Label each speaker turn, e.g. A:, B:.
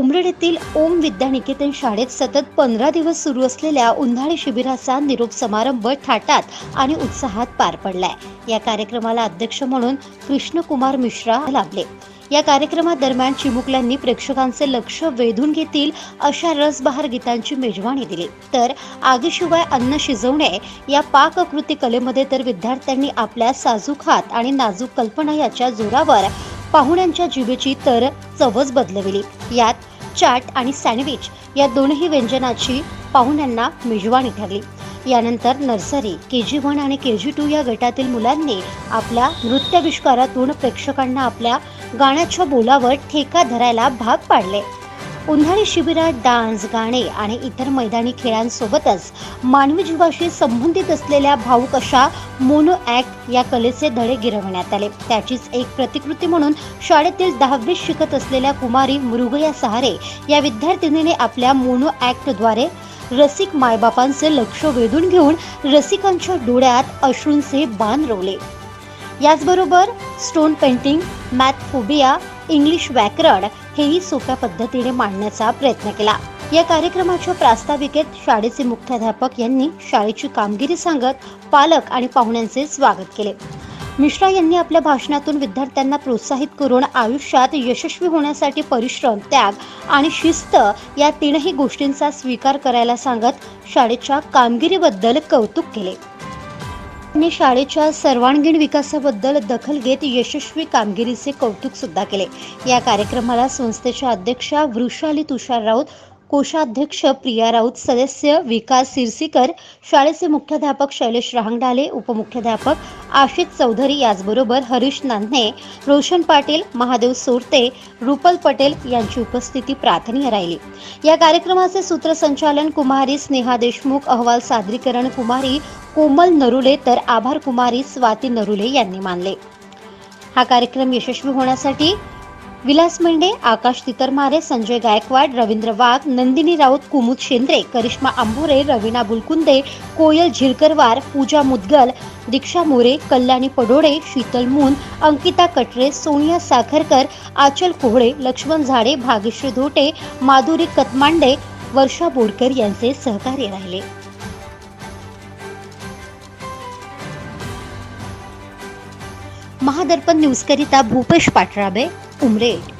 A: उमरेड येथील ओम विद्यानिकेतन शाळेत सतत पंधरा दिवस सुरू असलेल्या उन्हाळी शिबिराचा निरोप समारंभ थाटात आणि उत्साहात पार पडलाय. या कार्यक्रमाला अध्यक्ष म्हणून कृष्णकुमार मिश्रा लाभले या कार्यक्रमादरम्यान चिमुकल्यांनी प्रेक्षकांचे लक्ष वेधून घेतील अशा रसबहार गीतांची मेजवानी दिली. तर आगीशिवाय अन्न शिजवणे या पाककृती कलेमध्ये तर विद्यार्थ्यांनी आपल्या साजूक हात आणि नाजूक कल्पना याच्या जोरावर पाहुण्यांच्या जिभेची तर चवच बदलविली. यात चाट आणि सँडविच या दोनही व्यंजनाची पाहुण्यांना मेजवानी ठरली. यानंतर नर्सरी के जी वन आणि के जी टू या गटातील मुलांनी आपल्या नृत्याविष्कारातून प्रेक्षकांना आपल्या गाण्याच्या बोलावर ठेका धरायला भाग पाडले. उन्हाळी शिबिरात डान्स गाणे आणि इतर मैदानी खेळांसोबतच मानवी जीवाशी संबंधित असलेल्या भाऊक अशा मोनो ॲक्ट या कलेचे धडे गिरवण्यात आले. त्याचीच एक प्रतिकृती म्हणून शाळेतील दहावीत शिकत असलेल्या कुमारी मृगया सहारे या विद्यार्थिनीने आपल्या मोनो ॲक्टद्वारे रसिक मायबापांचे लक्ष वेधून घेऊन रसिकांच्या डोळ्यात अश्रूंचे बाण रोवले. याचबरोबर स्टोन पेंटिंग मॅथफोबिया इंग्लिश व्याकरण हेही सोप्या पद्धतीने मांडण्याचा प्रयत्न केला. या कार्यक्रमाच्या प्रास्ताविकेत शाळेचे मुख्याध्यापक यांनी शाळेची कामगिरी सांगत पालक आणि पाहुण्यांचे स्वागत केले. मिश्रा यांनी आपल्या भाषणातून विद्यार्थ्यांना प्रोत्साहित करून आयुष्यात यशस्वी होण्यासाठी परिश्रम त्याग आणि शिस्त या तीनही गोष्टींचा स्वीकार करायला सांगत शाळेच्या कामगिरीबद्दल कौतुक केले. त्यांनी शाळेच्या सर्वांगीण विकासाबद्दल दखल घेत यशस्वी कामगिरीचे कौतुक सुद्धा केले. या कार्यक्रमाला संस्थेच्या अध्यक्षा वृषाली तुषार राऊत कोषाध्यक्ष प्रिया राऊत सदस्य विकास सिरसीकर शाळेचे मुख्याध्यापक शैलेश रहांगडाले उपमुख्याध्यापक आशिष चौधरी याचबरोबर हरीश नांदणे रोशन पाटील महादेव सोरते रुपल पटेल यांची उपस्थिती प्रार्थनीय राहिली. या कार्यक्रमाचे सूत्रसंचालन कुमारी स्नेहा देशमुख अहवाल सादरीकरण कुमारी कोमल नरुले तर आभार कुमारी स्वाती नरुले यांनी मानले. हा कार्यक्रम यशस्वी होण्यासाठी विलास मेंढे आकाश तितरमारे संजय गायकवाड रवींद्र वाघ नंदिनी राऊत कुमुद शेंद्रे करिश्मा आंबोरे रवीना बुलकुंदे कोयल झिरकरवार पूजा मुदगल दीक्षा मोरे कल्याणी पडोळे शीतल मून अंकिता कटरे सोनिया साखरकर आचल कोहळे लक्ष्मण झाडे भाग्यश्री धोटे माधुरी कतमांडे वर्षा बोरकर यांचे सहकार्य राहिले. महादर्पण न्यूजकरिता भूपेश पाटराबे उमरेड.